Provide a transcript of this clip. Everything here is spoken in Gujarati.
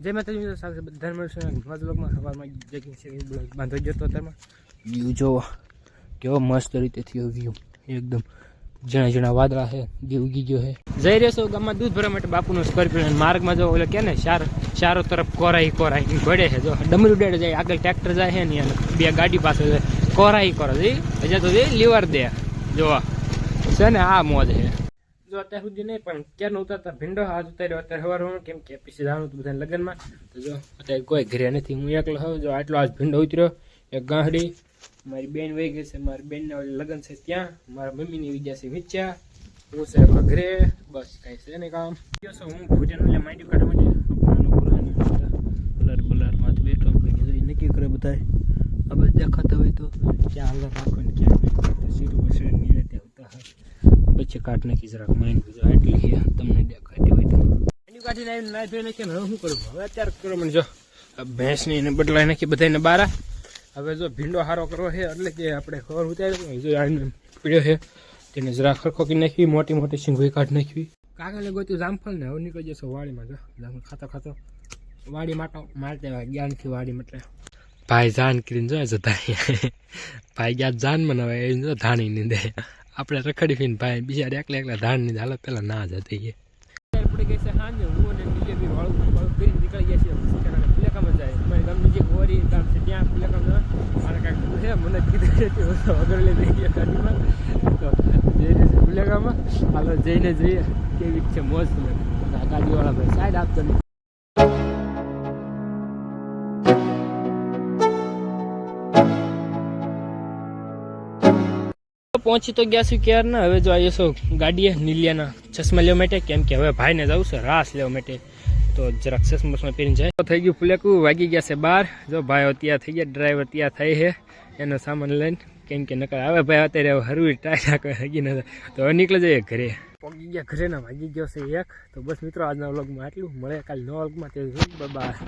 જય માતાજી, મિત્રો સાથે બધા મળશે નવા બ્લોગમાં. સવારમાં જેકિંગ છે એ બ્લોગ બાંધો જતો અત્યારમાં. વ્યૂ જોવો. કેવો મસ્ત રીતે થયો વ્યૂ એકદમ જણા જણા વાદળા છે, દીવ ઉગી ગયો છે. જઈ રહ્યો છો ગામમાં દૂધ ભરવા માટે બાપુનો સ્કોર્પિયો માર્ગમાં જો ઓલે કે ને, ચાર ચારો તરફ કોરાઈ કોરાઈ ઘોડે છે. જો ડમરી ઉડે જાય, આગળ ટ્રેક્ટર જાય છે ને બે ગાડી પાસે જાય. કોરાઈ કોરા જઈ હજી તો જઈ લીવર દે. જોવા. છે ને, આ મોજ છે. જો અત્યાર સુધી નહીં, પણ ક્યારનો ઉતારતા ભીંડો આજ ઉતાર્યો. અત્યારે સવારમાં કેમ કે પછી જવાનું હતું બધા લગ્નમાં. તો જો અત્યારે કોઈ ઘરે નથી, હું એકલો હોઉં. જો આટલો આજ ભીંડો ઉતર્યો, એક ગાંહડી. મારી બેન વહી ગઈ છે, મારી બેનના લગ્ન છે ત્યાં. મારા મમ્મીની વિદ્યા છે વિચ્યા. હું છે ઘરે. બસ, કાંઈ છે નહીં કામ. ગયો છું હું ભોજન એટલે માંડી કાઢવા માટે. બલરમાં બેઠો પછી નક્કી કરે બધા આ બધા દેખાતા હોય તો ક્યાં હાલત રાખો ને ક્યાં સીધું બસ નીરે ત્યાં ઉતાર કાટ નાખી જરાક માઇન જો એટલી છે તમને દેખાતી હોય તો. એની કાઢી આવીને નાઈ ધોઈ નાખીને હવે શું કરું? હવે અત્યારે કરો મને જો. ભેંસની એને બદલાઈ નાખી બધાને બારા. હવે જો ભીંડો હારો કરવો છે એટલે કે આપણે ખબર ઉતારી જો આને પીડ્યો છે તેને જરા ખરખો કરી નાખવી મોટી મોટી સિંગોઈ કાઢી નાખવી. કાગળ ગોતું જામફળ ને હવે નીકળી જશે વાડીમાં જો. જામફળ ખાતો ખાતો. વાડી માટો મારતે જ્ઞાનથી વાડી મટલે ભાઈ જાન કરીને જો જતા ભાઈ ગયા જાન બનાવે એ જો ધાણી નીંદે. આપણે રખડી ફીન ભાઈ, બીજા એકલા એકલા ધાણની હાલત, પેલા ના જતી આપણે ગઈ છે સાંજે હું અને વાળું વાળું નીકળી ગયા છીએ ફુલેકામાં જાય. મારી ગામની જે છે ત્યાં ફુલેકામ મારે કાંઈક મને કીધું કે વગર લઈ ગયા ગાડીમાં. તો જઈ ફુલેકામાં હાલો જઈને જઈએ કેવી છે મોજ તમે ગાડીવાળા ભાઈ સાઈડ આપતો નહીં પહોંચી તો ગયા છું ક્યાર ને હવે જો આવીએ છો ગાડીએ, નીલિયાના. ચશ્મા લેવા માટે? કેમ કે હવે ભાઈને જવું છે, રાસ લેવા માટે. તો જરાક ચશ્મા પહેરીને જાય. તો થઈ ગયું ફુલેકું, વાગી ગયા છે બાર. જો ભાઈઓ ત્યાં થઈ ગયા, ડ્રાઈવર ત્યાં થઈ છે. એનો સામાન લઈને કેમ કે નકર આવે ભાઈ અત્યારે હરવી ટ્રાય ના હગી નથી તો હવે નીકળી જઈએ ઘરે. પગી ગયા ઘરે ના વાગી ગયો છે એક. તો બસ મિત્રો, આજના વ્લોગમાં આટલું. મળે કાલે નવા વ્લોગમાં. તે બાય.